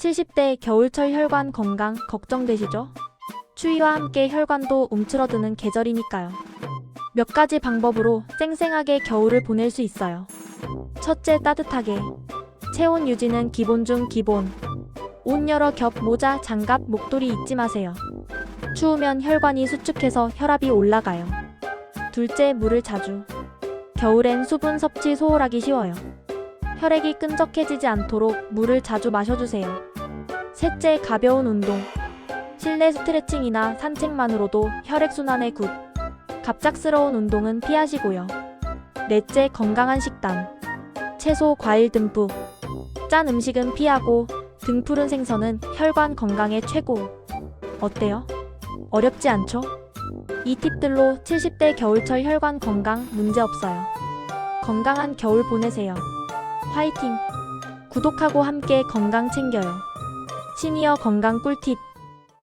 70대 겨울철 혈관 건강 걱정되시죠? 추위와 함께 혈관도 움츠러드는 계절이니까요. 몇 가지 방법으로 쌩쌩하게 겨울을 보낼 수 있어요. 첫째, 따뜻하게. 체온 유지는 기본 중 기본. 옷 여러 겹 모자, 장갑, 목도리 잊지 마세요. 추우면 혈관이 수축해서 혈압이 올라가요. 둘째, 물을 자주. 겨울엔 수분 섭취 소홀하기 쉬워요. 혈액이 끈적해지지 않도록 물을 자주 마셔주세요. 셋째, 가벼운 운동. 실내 스트레칭이나 산책만으로도 혈액순환에 굿. 갑작스러운 운동은 피하시고요. 넷째, 건강한 식단. 채소, 과일 듬뿍. 짠 음식은 피하고 등푸른 생선은 혈관 건강에 최고. 어때요? 어렵지 않죠? 이 팁들로 70대 겨울철 혈관 건강 문제 없어요. 건강한 겨울 보내세요. 화이팅! 구독하고 함께 건강 챙겨요. 시니어 건강 꿀팁